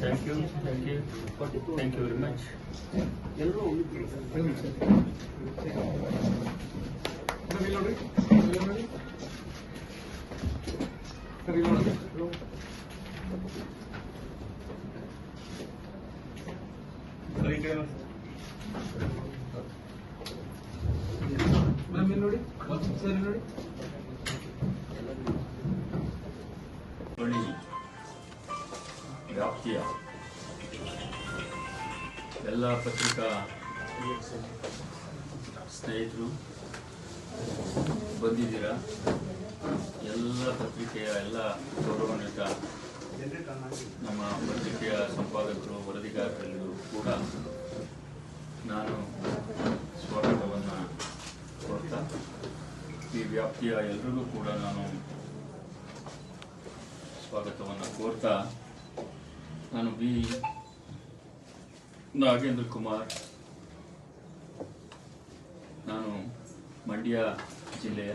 Thank you thank you thank you very much ಎಲ್ಲರೂ ನೋಡಿ ನೋಡಿ ಸರಿ ನೋಡಿ ಸರಿ ಈ ಕಡೆ ನೋಡಿ. ಎಲ್ಲ ಪತ್ರಿಕಾ ಸ್ನೇಹಿತರು ಬಂದಿದ್ದೀರಾ? ಎಲ್ಲ ಪತ್ರಿಕೆಯ ಎಲ್ಲ ಗೌರವಾನ್ವಿತ ನಮ್ಮ ಪತ್ರಿಕೆಯ ಸಂಪಾದಕರು, ವರದಿಗಾರರೆಲ್ಲರೂ ಕೂಡ ನಾನು ಸ್ವಾಗತವನ್ನು ಕೋರ್ತಾ ಈ ವ್ಯಾಪ್ತಿಯ ಎಲ್ಲರಿಗೂ ಕೂಡ ನಾನು ಸ್ವಾಗತವನ್ನು ಕೋರ್ತಾ, ನಾನು ಬಿ ನಾಗೇಂದ್ರ ಕುಮಾರ್ ನಾನು ಮಂಡ್ಯ ಜಿಲ್ಲೆಯ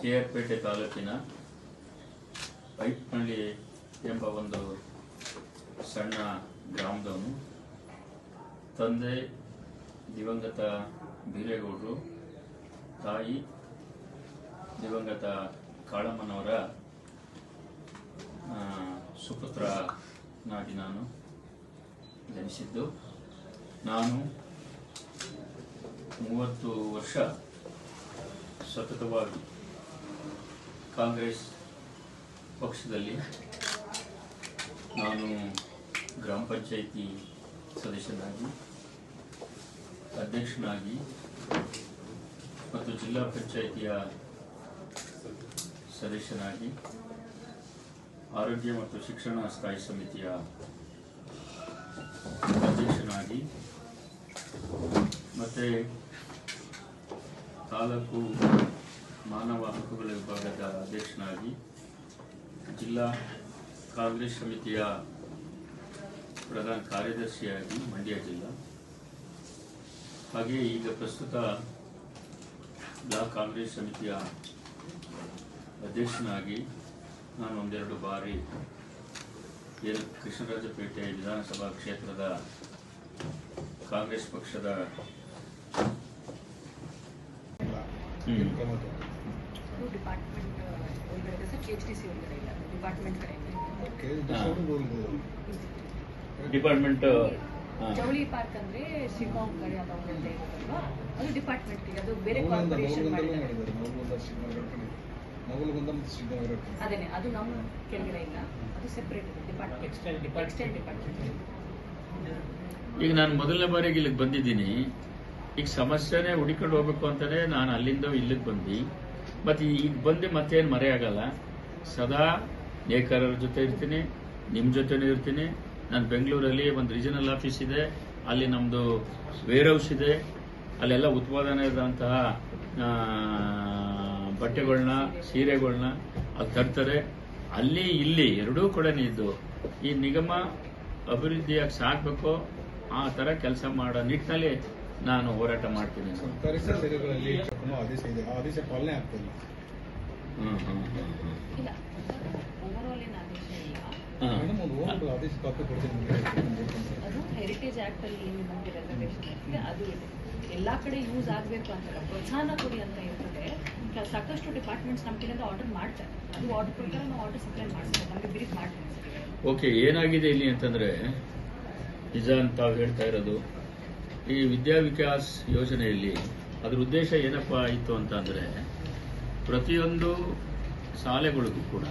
ಕೆ ಆರ್ ಪೇಟೆ ತಾಲೂಕಿನ ಪೈಪ್ನಳ್ಳಿ ಎಂಬ ಒಂದು ಸಣ್ಣ ಗ್ರಾಮದವನು. ತಂದೆ ದಿವಂಗತ ಬೀರೇಗೌಡರು, ತಾಯಿ ದಿವಂಗತ ಕಾಳಮ್ಮನವರ ಸುಪುತ್ರನಾಗಿ ನಾನು. ಜನಿಸಿದ್ದು ನಾನು ಮೂವತ್ತು ವರ್ಷ ಸತತವಾಗಿ ಕಾಂಗ್ರೆಸ್ ಪಕ್ಷದಲ್ಲಿ ನಾನು ಗ್ರಾಮ ಪಂಚಾಯಿತಿ ಸದಸ್ಯನಾಗಿ, ಅಧ್ಯಕ್ಷನಾಗಿ ಮತ್ತು ಜಿಲ್ಲಾ ಪಂಚಾಯಿತಿಯ ಸದಸ್ಯನಾಗಿ ಆರೋಗ್ಯ ಮತ್ತು ಶಿಕ್ಷಣ ಸ್ಥಾಯಿ ಸಮಿತಿಯ ಅಧ್ಯಕ್ಷನಾಗಿ ಮತ್ತು ತಾಲೂಕು ಮಾನವ ಹಕ್ಕುಗಳ ವಿಭಾಗದ ಅಧ್ಯಕ್ಷನಾಗಿ ಜಿಲ್ಲಾ ಕಾಂಗ್ರೆಸ್ ಸಮಿತಿಯ ಪ್ರಧಾನ ಕಾರ್ಯದರ್ಶಿಯಾಗಿ ಮಂಡ್ಯ ಜಿಲ್ಲಾ. ಹಾಗೆ ಈಗ ಪ್ರಸ್ತುತ ಬ್ಲಾಕ್ ಕಾಂಗ್ರೆಸ್ ಸಮಿತಿಯ ಅಧ್ಯಕ್ಷನಾಗಿ ನಾನು ಒಂದೆರಡು ಬಾರಿ ಎಲ್ ಕೃಷ್ಣರಾಜಪೇಟೆ ವಿಧಾನಸಭಾ ಕ್ಷೇತ್ರದ ಕಾಂಗ್ರೆಸ್ ಪಕ್ಷದ ಡಿಪಾರ್ಟ್ಮೆಂಟ್. ಜವಳಿ ಪಾರ್ಕ್ ಅಂದ್ರೆ ಶಿವಮೊಗ್ಗ ಕಡೆ ಅದು ಡಿಪಾರ್ಟ್ಮೆಂಟ್ ಅದು ಬೇರೆ ಅದೇನೆ ಅದು ನಮ್ಮ ಕೆಳಗಡೆ ಇಲ್ಲ. ಅದು ಸೆಪರೇಟ್ ಡಿಪಾರ್ಟ್ಮೆಂಟ್ ಎಕ್ಸ್ಟೆಂಡ್ ಡಿಪಾರ್ಟ್ಮೆಂಟ್ ಈಗ ನಾನು ಮೊದಲನೇ ಬಾರಿಗೆ ಇಲ್ಲಿಗೆ ಬಂದಿದ್ದೀನಿ. ಈಗ ಸಮಸ್ಯೆನೇ ಹುಡುಕೊಂಡು ಹೋಗ್ಬೇಕು ಅಂತಾನೆ ನಾನು ಅಲ್ಲಿಂದ ಇಲ್ಲಿಗೆ ಬಂದು. ಮತ್ತು ಈಗ ಬಂದು ಮತ್ತೇನು ಮರೆಯಾಗಲ್ಲ ಸದಾ ನೇಕಾರರ ಜೊತೆ ಇರ್ತೀನಿ ನಿಮ್ಮ ಜೊತೆನೂ ಇರ್ತೀನಿ. ನಾನು ಬೆಂಗಳೂರಲ್ಲಿ ಒಂದು ರೀಜನಲ್ ಆಫೀಸ್ ಇದೆ. ಅಲ್ಲಿ ನಮ್ಮದು ವೇರ್ ಹೌಸ್ ಇದೆ. ಅಲ್ಲೆಲ್ಲ ಉತ್ಪಾದನೆ ಇದ್ದಂತಹ ಆ, ಬಟ್ಟೆಗಳನ್ನ ಸೀರೆಗಳನ್ನ ಅದು ತರ್ತಾರೆ. ಅಲ್ಲಿ ಇಲ್ಲಿ ಎರಡೂ ಕೂಡ ಇದ್ದು ಈ ನಿಗಮ ಅಭಿವೃದ್ಧಿಯಾಗಿ ಸಾಕಬೇಕು ಆ ಥರ ಕೆಲಸ ಮಾಡೋ ನಿಟ್ಟಿನಲ್ಲಿ ನಾನು ಹೋರಾಟ ಮಾಡ್ತೀನಿ ಹೆರಿಟೇಜ್ ಆಕ್ಟ್ ಅಲ್ಲಿ ಏನು ನಮಗೆ ರೆಸರ್ವೇಶನ್ ಅದು ಇದೆ. ಎಲ್ಲಾ ಕಡೆ ಯೂಸ್ ಆಗಬೇಕು ಅಂತ ಪ್ರೋತ್ಸಾಹನ ಕೊಡಿ ಅಂತ ಇರ್ತದೆ ಸಾಕಷ್ಟು ಡಿಪಾರ್ಟ್ಮೆಂಟ್ಸ್ ನಮ್ಮ ಕಡೆಯಿಂದ ಆರ್ಡರ್ ಮಾಡ್ತಾರೆ ಅದು ಆರ್ಡರ್ ಪ್ರಕಾರ ನಾವು ಆರ್ಡರ್ ಸಪ್ಲೈ ಮಾಡ್ತೀವಿ. ನಮಗೆ ಬ್ರೀಫ್ ಮಾಡ್ತೀವಿ. ಓಕೆ ಏನಾಗಿದೆ ಇಲ್ಲಿ ಅಂತಂದ್ರೆ ನಿಜ ಅಂತ ಹೇಳ್ತಾ ಇರೋದು, ಈ ವಿದ್ಯಾ ವಿಕಾಸ್ ಯೋಜನೆಯಲ್ಲಿ ಅದರ ಉದ್ದೇಶ ಏನಪ್ಪ ಆಯಿತು ಅಂತ ಅಂದ್ರೆ ಪ್ರತಿಯೊಂದು ಶಾಲೆಗಳಿಗೂ ಕೂಡ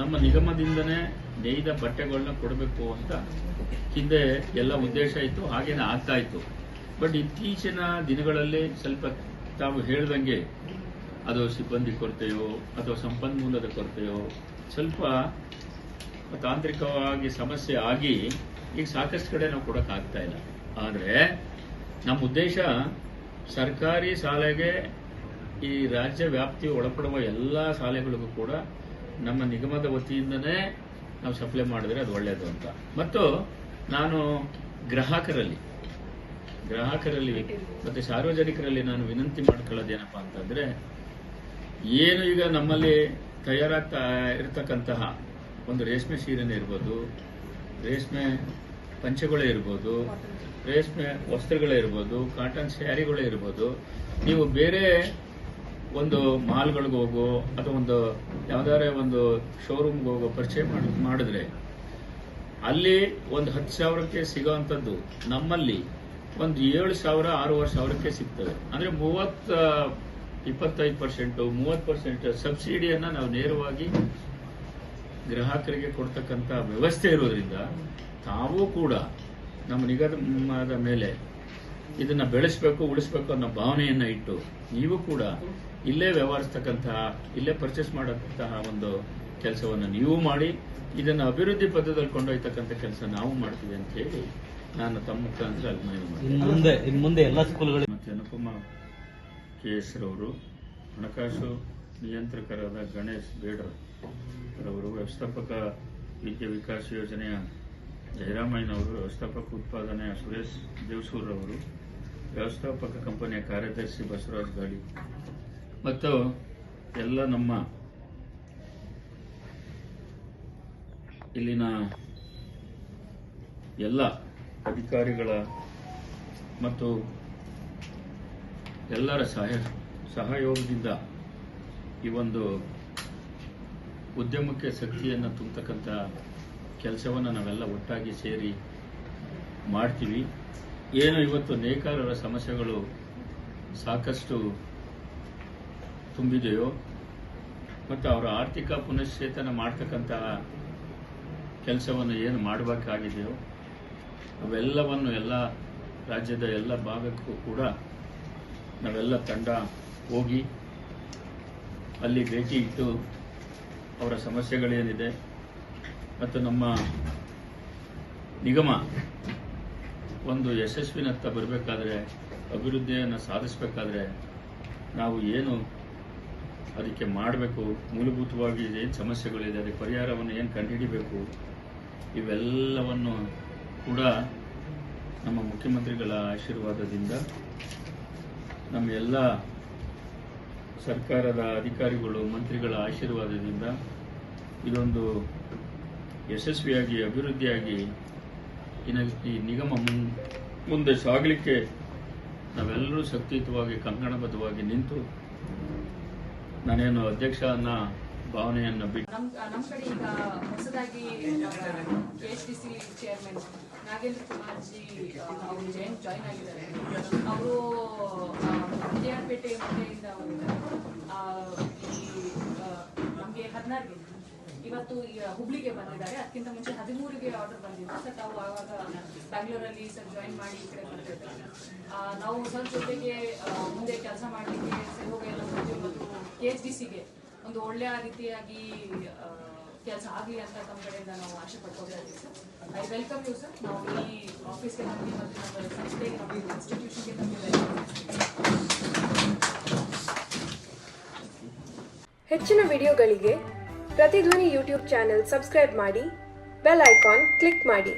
ನಮ್ಮ ನಿಗಮದಿಂದನೇ ನೇಯ್ದ ಬಟ್ಟೆಗಳನ್ನ ಕೊಡಬೇಕು ಅಂತ ಹಿಂದೆ ಎಲ್ಲ ಉದ್ದೇಶ ಇತ್ತು, ಹಾಗೇನೆ ಆಗ್ತಾ ಇತ್ತು. ಬಟ್ ಇತ್ತೀಚಿನ ದಿನಗಳಲ್ಲಿ ಸ್ವಲ್ಪ ತಾವು ಹೇಳ್ದಂಗೆ ಅದು ಸಿಬ್ಬಂದಿ ಕೊರತೆಯೋ, ಅಥವಾ ಸಂಪನ್ಮೂಲದ ಕೊರತೆಯೋ, ಸ್ವಲ್ಪ ತಾಂತ್ರಿಕವಾಗಿ ಸಮಸ್ಯೆ ಆಗಿ ಈಗ ಸಾಕಷ್ಟು ಕಡೆ ನಾವು ಕೊಡೋಕ್ಕಾಗ್ತಾ ಇಲ್ಲ. ಆದರೆ ನಮ್ಮ ಉದ್ದೇಶ ಸರ್ಕಾರಿ ಶಾಲೆಗೆ ಈ ರಾಜ್ಯ ವ್ಯಾಪ್ತಿ ಒಳಪಡುವ ಎಲ್ಲ ಶಾಲೆಗಳಿಗೂ ಕೂಡ ನಮ್ಮ ನಿಗಮದ ವತಿಯಿಂದನೇ ನಾವು ಸಪ್ಲೈ ಮಾಡಿದ್ರೆ ಅದು ಒಳ್ಳೆಯದು ಅಂತ. ಮತ್ತು ನಾನು ಗ್ರಾಹಕರಲ್ಲಿ ಗ್ರಾಹಕರಲ್ಲಿ ಮತ್ತು ಸಾರ್ವಜನಿಕರಲ್ಲಿ ನಾನು ವಿನಂತಿ ಮಾಡ್ಕೊಳ್ಳೋದೇನಪ್ಪ ಅಂತಂದ್ರೆ ಏನು ಈಗ ನಮ್ಮಲ್ಲಿ ತಯಾರಾಗ್ತಾ ಇರತಕ್ಕಂತಹ ಒಂದು ರೇಷ್ಮೆ ಸೀರೆನೇ ಇರ್ಬೋದು, ರೇಷ್ಮೆ ಪಂಚೆಗಳೇ ಇರ್ಬೋದು, ರೇಷ್ಮೆ ವಸ್ತ್ರಗಳೇ ಇರ್ಬೋದು, ಕಾಟನ್ ಸ್ಯಾರಿಗಳೇ ಇರ್ಬೋದು. ನೀವು ಬೇರೆ ಒಂದು ಮಾಲ್ಗಳಿಗೆ ಹೋಗೋ ಅಥವಾ ಒಂದು ಯಾವುದಾದ್ರೆ ಒಂದು ಶೋರೂಮ್ಗೆ ಹೋಗೋ ಪರಿಚಯ ಮಾಡಿ, ಮಾಡಿದ್ರೆ ಅಲ್ಲಿ ಒಂದು ಹತ್ತು ಸಾವಿರಕ್ಕೆ ಸಿಗೋವಂಥದ್ದು ನಮ್ಮಲ್ಲಿ ಒಂದು ಏಳು ಸಾವಿರ, ಆರೂವರೆ ಸಾವಿರಕ್ಕೆ ಸಿಗ್ತದೆ. ಅಂದರೆ ಮೂವತ್ತ ಇಪ್ಪತ್ತೈದು ಪರ್ಸೆಂಟು ಮೂವತ್ತು ಪರ್ಸೆಂಟ್ ಸಬ್ಸಿಡಿಯನ್ನು ನಾವು ನೇರವಾಗಿ ಗ್ರಾಹಕರಿಗೆ ಕೊಡ್ತಕ್ಕಂಥ ವ್ಯವಸ್ಥೆ ಇರೋದ್ರಿಂದ ತಾವೂ ಕೂಡ ನಮ್ಮ ನಿಗಮದ ಮೇಲೆ ಇದನ್ನ ಬೆಳೆಸಬೇಕು ಉಳಿಸ್ಬೇಕು ಅನ್ನೋ ಭಾವನೆಯನ್ನ ಇಟ್ಟು ನೀವು ಕೂಡ ಇಲ್ಲೇ ವ್ಯವಹರಿಸ್ತಕ್ಕಂತಹ ಇಲ್ಲೇ ಪರ್ಚೇಸ್ ಮಾಡತಕ್ಕಂತಹ ಒಂದು ಕೆಲಸವನ್ನು ನೀವು ಮಾಡಿ ಇದನ್ನು ಅಭಿವೃದ್ಧಿ ಪದದಲ್ಲಿ ಕೊಂಡೊಯ್ತಕ್ಕಂಥ ಕೆಲಸ ನಾವು ಮಾಡ್ತೀವಿ ಅಂತ ಹೇಳಿ ನಾನು ತಮ್ಮ ಮುಖಾಂತರ ಅಲ್ಲಿ ಮನವಿ ಮಾಡ್ತೀನಿ ಮುಂದೆ ಮುಂದೆ ಎಲ್ಲ ಸ್ಕೂಲ್ಗಳು ಮತ್ತೆ ಅನುಪಮ ಕೆ ಎಸ್ ರವರು ಹಣಕಾಸು ನಿಯಂತ್ರಕರಾದ ಗಣೇಶ್ ಬೇಡರ್ ರವರು, ವ್ಯವಸ್ಥಾಪಕ ವಿದ್ಯಾ ವಿಕಾಸ ಯೋಜನೆಯ ಜಯರಾಮಯ್ಯನವರು, ವ್ಯವಸ್ಥಾಪಕ ಉತ್ಪಾದನೆಯ ಸುರೇಶ್ ದೇವಸೂರ್ರವರು, ವ್ಯವಸ್ಥಾಪಕ ಕಂಪನಿಯ ಕಾರ್ಯದರ್ಶಿ ಬಸವರಾಜ್ ಗಾಡಿ ಮತ್ತು ಎಲ್ಲ ನಮ್ಮ ಇಲ್ಲಿನ ಎಲ್ಲ ಅಧಿಕಾರಿಗಳ ಮತ್ತು ಎಲ್ಲರ ಸಹಾಯ ಸಹಯೋಗದಿಂದ ಈ ಒಂದು ಉದ್ಯಮಕ್ಕೆ ಶಕ್ತಿಯನ್ನು ತುಂಬತಕ್ಕಂಥ ಕೆಲಸವನ್ನು ನಾವೆಲ್ಲ ಒಟ್ಟಾಗಿ ಸೇರಿ ಮಾಡ್ತೀವಿ. ಏನು ಇವತ್ತು ನೇಕಾರರ ಸಮಸ್ಯೆಗಳು ಸಾಕಷ್ಟು ತುಂಬಿದೆಯೋ ಮತ್ತು ಅವರ ಆರ್ಥಿಕ ಪುನಶ್ಚೇತನ ಮಾಡ್ತಕ್ಕಂತಹ ಕೆಲಸವನ್ನು ಏನು ಮಾಡಬೇಕಾಗಿದೆಯೋ ಅವೆಲ್ಲವನ್ನು ಎಲ್ಲ ರಾಜ್ಯದ ಎಲ್ಲ ಭಾಗಕ್ಕೂ ಕೂಡ ನಾವೆಲ್ಲ ತಂಡ ಹೋಗಿ ಅಲ್ಲಿ ಭೇಟಿ ಇಟ್ಟು ಅವರ ಸಮಸ್ಯೆಗಳೇನಿದೆ ಮತ್ತು ನಮ್ಮ ನಿಗಮ ಒಂದು ಯಶಸ್ವಿನತ್ತ ಬರಬೇಕಾದ್ರೆ, ಅಭಿವೃದ್ಧಿಯನ್ನು ಸಾಧಿಸಬೇಕಾದ್ರೆ ನಾವು ಏನು ಅದಕ್ಕೆ ಮಾಡಬೇಕು, ಮೂಲಭೂತವಾಗಿ ಏನು ಸಮಸ್ಯೆಗಳಿದೆ, ಅದಕ್ಕೆ ಪರಿಹಾರವನ್ನು ಏನು ಕಂಡುಹಿಡಿಬೇಕು, ಇವೆಲ್ಲವನ್ನು ಕೂಡ ನಮ್ಮ ಮುಖ್ಯಮಂತ್ರಿಗಳ ಆಶೀರ್ವಾದದಿಂದ ನಮ್ಮ ಎಲ್ಲ ಸರ್ಕಾರದ ಅಧಿಕಾರಿಗಳು, ಮಂತ್ರಿಗಳ ಆಶೀರ್ವಾದದಿಂದ ಇದೊಂದು ಯಶಸ್ವಿಯಾಗಿ, ಅಭಿವೃದ್ಧಿಯಾಗಿ ಈ ನಿಗಮ ಮುಂದೆ ಸಾಗಲಿಕ್ಕೆ ನಾವೆಲ್ಲರೂ ಶಕ್ತಿಯುತವಾಗಿ, ಕಂಕಣಬದ್ಧವಾಗಿ ನಿಂತು ನಾನೇನು ಅಧ್ಯಕ್ಷ ಭಾವನೆಯನ್ನು ಬಿಟ್ಟು. ನಮ್ಮ ನಮ್ ಕಡೆ ಈಗ ಹೊಸದಾಗಿ K S D C chairman Nagendra Kumar ji ಅವರು ಜೈನ್ ಜಾಯ್ನ್ ಆಗಿದ್ದಾರೆ. ಅವರು ವಿಜಯಪೇಟೆ ಮನೆಯಿಂದ ನಮಗೆ ಹದಿನಾರು ಇವತ್ತು ಈಗ ಹುಬ್ಳಿಗೆ ಬಂದಿದ್ದಾರೆ. ಅದಕ್ಕಿಂತ ಮುಂಚೆ ಹದಿಮೂರಿಗೆ ಆರ್ಡರ್ ಬಂದಿತ್ತು. ಸರ್ ತಾವು ಆವಾಗ ಬ್ಯಾಂಗ್ಳೂರಲ್ಲಿ ಸರ್ ಜಾಯಿನ್ ಮಾಡಿ ಈ ಕಡೆ ನಾವು ಸ್ವಲ್ಪ ಜೊತೆಗೆ ಮುಂದೆ ಕೆಲಸ ಮಾಡಲಿಕ್ಕೆ ಸಹಯೋಗ ಎಲ್ಲ ಮತ್ತು ಕೆ ಎಚ್ ಡಿ ಸಿಗೆ ಒಂದು ಒಳ್ಳೆಯ ರೀತಿಯಾಗಿ ಕೆಲಸ ಆಗಲಿ ಅಂತ ತಮ್ಮ ಕಡೆಯಿಂದ ನಾವು ಆಶೆ ಪಡ್ಕೋತಾ ಇದ್ದೀವಿ sir. I welcome you sir ನಾವು ಈ ಆಫೀಸ್ಗೆ ನಮಗೆ ಮತ್ತು ನಮ್ಮ ಸಂಸ್ಥೆಗೆ ನಮ್ಮ ಇನ್ಸ್ಟಿಟ್ಯೂಷನ್ಗೆ ನಮಗೆ ಹೆಚ್ಚಿನ ವಿಡಿಯೋಗಳಿಗೆ ಪ್ರತಿಧ್ವನಿ ಯೂಟ್ಯೂಬ್ ಚಾನೆಲ್ ಸಬ್ಸ್ಕ್ರೈಬ್ ಮಾಡಿ, ಬೆಲ್ ಐಕಾನ್ ಕ್ಲಿಕ್ ಮಾಡಿ.